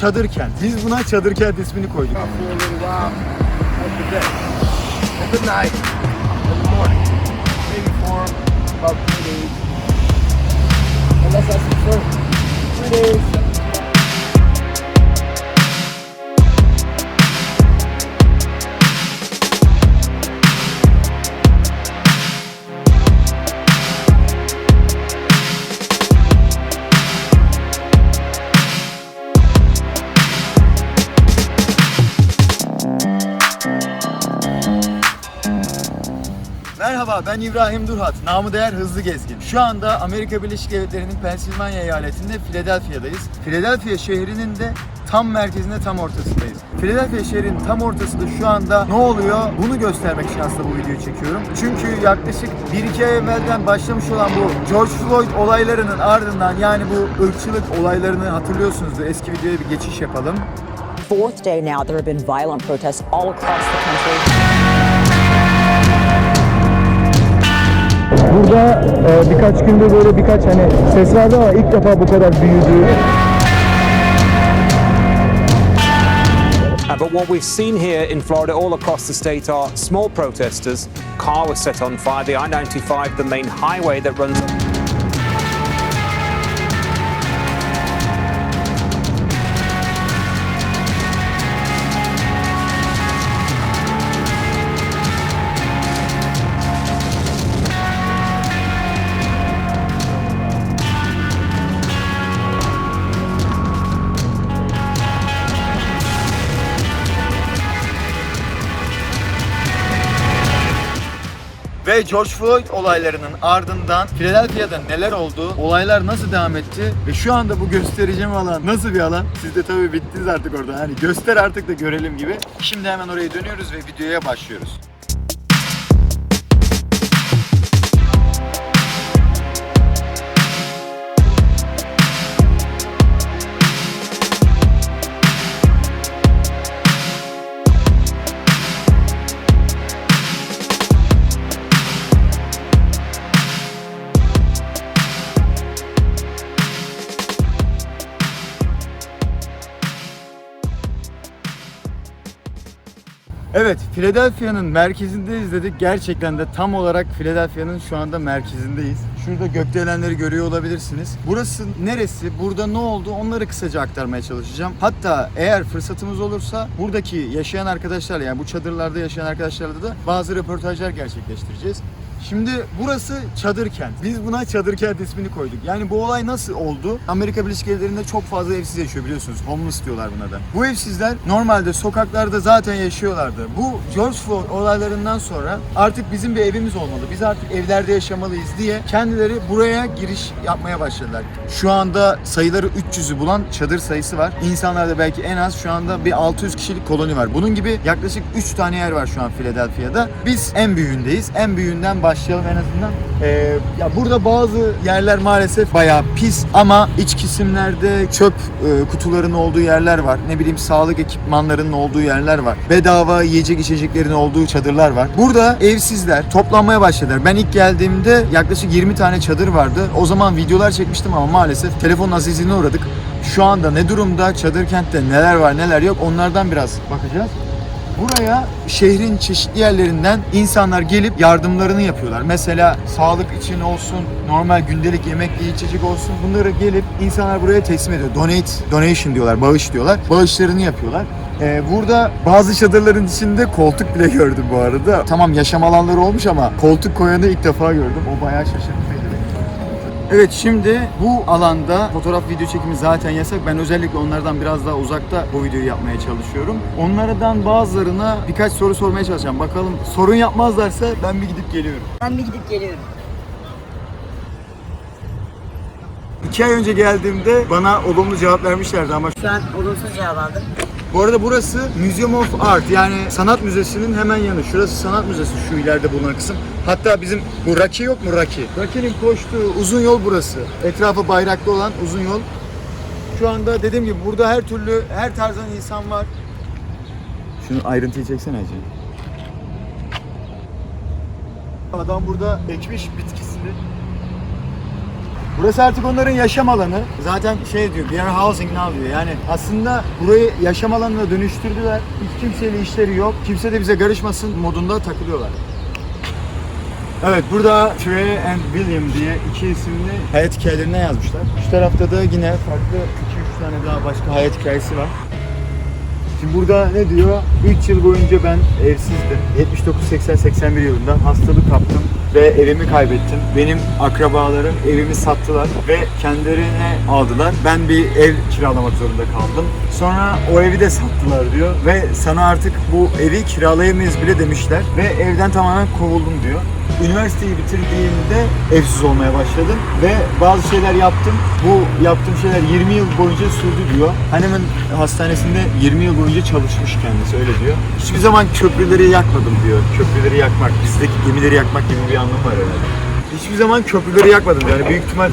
Çadır kent. Biz buna çadır kent ismini koyduk. for a little while at Ben İbrahim Durhat, namı değer Hızlı Gezgin. Şu anda Amerika Birleşik Devletleri'nin Pensilvanya eyaletinde Philadelphia'dayız. Philadelphia şehrinin de tam merkezinde, tam ortasındayız. Philadelphia şehrinin tam ortasında şu anda ne oluyor? Bunu göstermek için aslında bu videoyu çekiyorum. Çünkü yaklaşık 1-2 ay evvelden başlamış olan bu George Floyd olaylarının ardından yani bu ırkçılık olaylarını hatırlıyorsunuzdur. Eski videoya bir geçiş yapalım. fourth day now, there have been violent protests all across the country. Burada e, birkaç gündür böyle birkaç hani ses vardı ama ilk defa bu kadar büyüdü. Uh, but what we've seen here in Florida, all across the state, are small protesters. Car was set on fire. The I-95, the main highway that runs. Ve George Floyd olaylarının ardından Philadelphia'da neler oldu, olaylar nasıl devam etti ve şu anda bu göstereceğim alan nasıl bir alan? Siz de tabii bittiniz artık orada. Hani göster artık da görelim gibi. Şimdi hemen oraya dönüyoruz ve videoya başlıyoruz. Evet, Philadelphia'nın merkezindeyiz dedik. Gerçekten de tam olarak Philadelphia'nın şu anda merkezindeyiz. Şurada gökdelenleri görüyor olabilirsiniz. Burası neresi, burada ne oldu onları kısaca aktarmaya çalışacağım. Hatta eğer fırsatımız olursa buradaki yaşayan arkadaşlarla yani bu çadırlarda yaşayan arkadaşlarla da bazı röportajlar gerçekleştireceğiz. Şimdi burası çadır kent. Biz buna çadır kent ismini koyduk. Yani bu olay nasıl oldu? Amerika Birleşik Devletleri'nde çok fazla evsiz yaşıyor biliyorsunuz. Homeless diyorlar buna da. Bu evsizler normalde sokaklarda zaten yaşıyorlardı. Bu George Floyd olaylarından sonra artık bizim bir evimiz olmalı. Biz artık evlerde yaşamalıyız diye kendileri buraya giriş yapmaya başladılar. Şu anda sayıları 300'ü bulan çadır sayısı var. İnsanlarda belki en az şu anda bir 600 kişilik koloni var. Bunun gibi yaklaşık 3 tane yer var şu an Philadelphia'da. Biz en büyüğündeyiz. En büyüğünden başlayalım en azından. Ee, ya burada bazı yerler maalesef bayağı pis ama iç kesimlerde çöp e, kutularının olduğu yerler var. Ne bileyim sağlık ekipmanlarının olduğu yerler var. Bedava yiyecek içeceklerin olduğu çadırlar var. Burada evsizler toplanmaya başladılar. Ben ilk geldiğimde yaklaşık 20 tane çadır vardı. O zaman videolar çekmiştim ama maalesef telefonun azizliğine uğradık. Şu anda ne durumda, çadır kentte neler var neler yok onlardan biraz bakacağız. Buraya şehrin çeşitli yerlerinden insanlar gelip yardımlarını yapıyorlar. Mesela sağlık için olsun, normal gündelik yemekli içecek olsun bunları gelip insanlar buraya teslim ediyor. Donate, donation diyorlar, bağış diyorlar. Bağışlarını yapıyorlar. Ee, burada bazı çadırların içinde koltuk bile gördüm bu arada. Tamam yaşam alanları olmuş ama koltuk koyanı ilk defa gördüm. O bayağı şaşırttı. Evet şimdi bu alanda fotoğraf video çekimi zaten yasak. Ben özellikle onlardan biraz daha uzakta bu videoyu yapmaya çalışıyorum. Onlardan bazılarına birkaç soru sormaya çalışacağım. Bakalım sorun yapmazlarsa ben bir gidip geliyorum. Ben bir gidip geliyorum. İki ay önce geldiğimde bana olumlu cevap vermişlerdi ama Şu an olumsuz cevap aldım. Bu arada burası Museum of Art yani sanat müzesinin hemen yanı. Şurası sanat müzesi şu ileride bulunan kısım. Hatta bizim bu Raki yok mu Raki? Raki'nin koştuğu uzun yol burası. Etrafı bayraklı olan uzun yol. Şu anda dediğim gibi burada her türlü her tarzdan insan var. Şunu ayrıntıyı çeksene Hacı. Adam burada ekmiş bitkisini. Burası artık onların yaşam alanı. Zaten şey diyor, we housing now diyor. Yani aslında burayı yaşam alanına dönüştürdüler. Hiç kimseyle işleri yok. Kimse de bize karışmasın modunda takılıyorlar. Evet burada Trey and William diye iki isimli hayat hikayelerine yazmışlar. Şu tarafta da yine farklı 2-3 tane daha başka hayat hikayesi var. Şimdi burada ne diyor? 3 yıl boyunca ben evsizdim. 79-80-81 yılında hastalık kaptım ve evimi kaybettim. Benim akrabalarım evimi sattılar ve kendilerine aldılar. Ben bir ev kiralamak zorunda kaldım. Sonra o evi de sattılar diyor ve sana artık bu evi kiralayamayız bile demişler ve evden tamamen kovuldum diyor. Üniversiteyi bitirdiğimde evsiz olmaya başladım ve bazı şeyler yaptım. Bu yaptığım şeyler 20 yıl boyunca sürdü diyor. Annemin hastanesinde 20 yıl boyunca çalışmış kendisi öyle diyor. Hiçbir zaman köprüleri yakmadım diyor. Köprüleri yakmak, bizdeki gemileri yakmak gibi bir anlamı var herhalde. Hiçbir zaman köprüleri yakmadım. Yani büyük ihtimal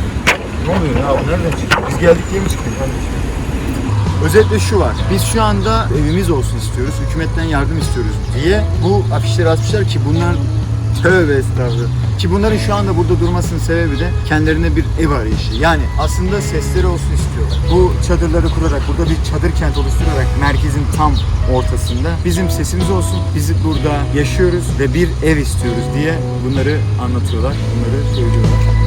ne oluyor ya? Nereden çıktı? Biz geldik diye mi çıktık kardeşim? Özetle şu var. Biz şu anda evimiz olsun istiyoruz. Hükümetten yardım istiyoruz diye bu afişleri asmışlar ki bunlar Tövbe estağfurullah. Ki bunların şu anda burada durmasının sebebi de kendilerine bir ev arayışı. Yani aslında sesleri olsun istiyorlar. Bu çadırları kurarak, burada bir çadır kent oluşturarak merkezin tam ortasında bizim sesimiz olsun. Biz burada yaşıyoruz ve bir ev istiyoruz diye bunları anlatıyorlar, bunları söylüyorlar.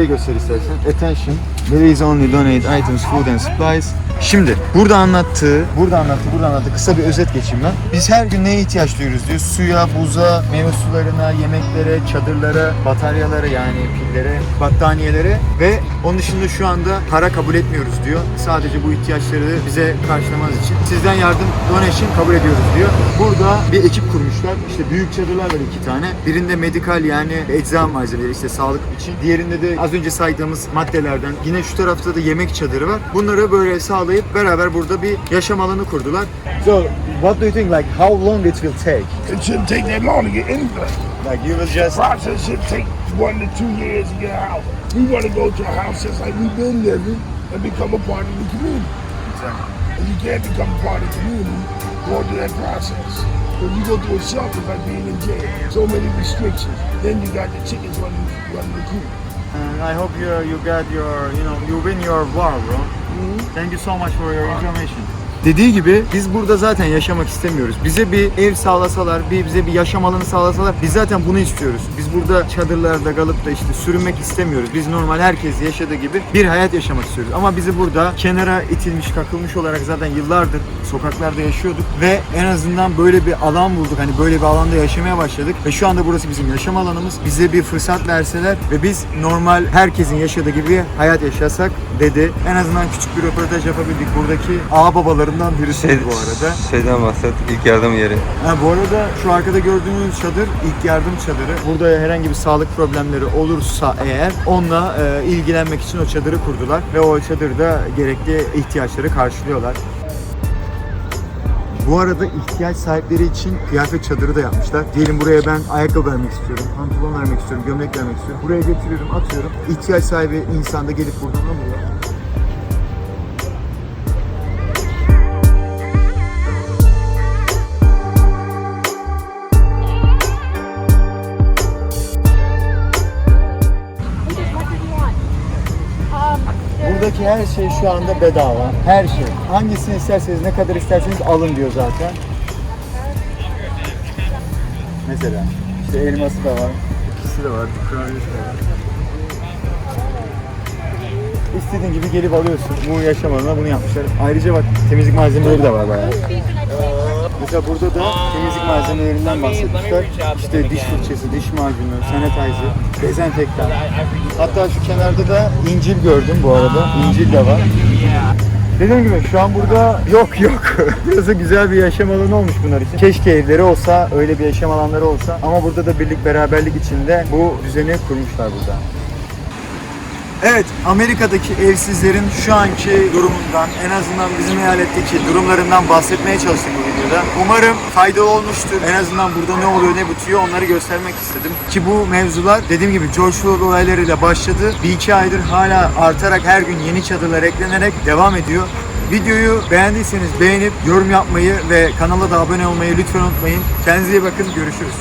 Burayı göster istersen. Attention. İs only donate items, food and supplies. Şimdi burada anlattığı, burada anlattı, burada anlattı. Kısa bir özet geçeyim ben. Biz her gün neye ihtiyaç duyuyoruz diyor. Suya, buza, meyve sularına, yemeklere, çadırlara, bataryalara yani pillere, battaniyelere ve onun dışında şu anda para kabul etmiyoruz diyor. Sadece bu ihtiyaçları bize karşılamaz için sizden yardım donation kabul ediyoruz diyor. Burada bir ekip kurmuşlar. İşte büyük çadırlar var iki tane. Birinde medikal yani ecza malzemeleri işte sağlık için. Diğerinde de az önce saydığımız maddelerden. Yine şu tarafta da yemek çadırı var. Bunları böyle sağlayıp beraber burada bir yaşam alanı kurdular. So, what do you think like how long it will take? It shouldn't take that long to get anything. Like you will just Process should take one to two years to get a house. We want to go to a house just like we've been living and become a part of the community. And you can't become a part of the community going through that process. When you go through a shelter, like being in jail. So many restrictions. Then you got the chickens running, running the coop. And I hope you you got your you know you win your war bro. Mm-hmm. Thank you so much for your information. Dediği gibi biz burada zaten yaşamak istemiyoruz. Bize bir ev sağlasalar, bir bize bir yaşam alanı sağlasalar biz zaten bunu istiyoruz. Biz burada çadırlarda kalıp da işte sürünmek istemiyoruz. Biz normal herkes yaşadığı gibi bir hayat yaşamak istiyoruz. Ama bizi burada kenara itilmiş, kakılmış olarak zaten yıllardır sokaklarda yaşıyorduk ve en azından böyle bir alan bulduk. Hani böyle bir alanda yaşamaya başladık ve şu anda burası bizim yaşam alanımız. Bize bir fırsat verseler ve biz normal herkesin yaşadığı gibi hayat yaşasak dedi. En azından küçük bir röportaj yapabildik. Buradaki ağ babalarından birisi Şey, bu arada. Şeyden bahset, ilk yardım yeri. Ha, bu arada şu arkada gördüğünüz çadır ilk yardım çadırı. Burada herhangi bir sağlık problemleri olursa eğer onunla e, ilgilenmek için o çadırı kurdular ve o çadırda gerekli ihtiyaçları karşılıyorlar. Bu arada ihtiyaç sahipleri için kıyafet çadırı da yapmışlar. Diyelim buraya ben ayakkabı vermek istiyorum, pantolon vermek istiyorum, gömlek vermek istiyorum. Buraya getiriyorum, atıyorum. İhtiyaç sahibi insan da gelip buradan alıyor. Buradaki her şey şu anda bedava. Her şey. Hangisini isterseniz, ne kadar isterseniz alın diyor zaten. Mesela işte elması da var. İkisi de var. Kurabiye de var. İstediğin gibi gelip alıyorsun. Bu yaşam alanına bunu yapmışlar. Ayrıca bak temizlik malzemeleri de var bayağı. Mesela burada da temizlik malzemelerinden bahsetmişler. İşte diş fırçası, diş macunu, sanitizer, dezenfektan. Hatta şu kenarda da incil gördüm bu arada. İncil de var. Dediğim gibi şu an burada yok yok. Burası güzel bir yaşam alanı olmuş bunlar için. Keşke evleri olsa, öyle bir yaşam alanları olsa. Ama burada da birlik beraberlik içinde bu düzeni kurmuşlar burada. Evet, Amerika'daki evsizlerin şu anki durumundan, en azından bizim eyaletteki durumlarından bahsetmeye çalıştık bu videoda. Umarım faydalı olmuştur. En azından burada ne oluyor ne bitiyor onları göstermek istedim. Ki bu mevzular dediğim gibi George Floyd olaylarıyla başladı. Bir iki aydır hala artarak her gün yeni çadırlar eklenerek devam ediyor. Videoyu beğendiyseniz beğenip yorum yapmayı ve kanala da abone olmayı lütfen unutmayın. Kendinize iyi bakın. Görüşürüz.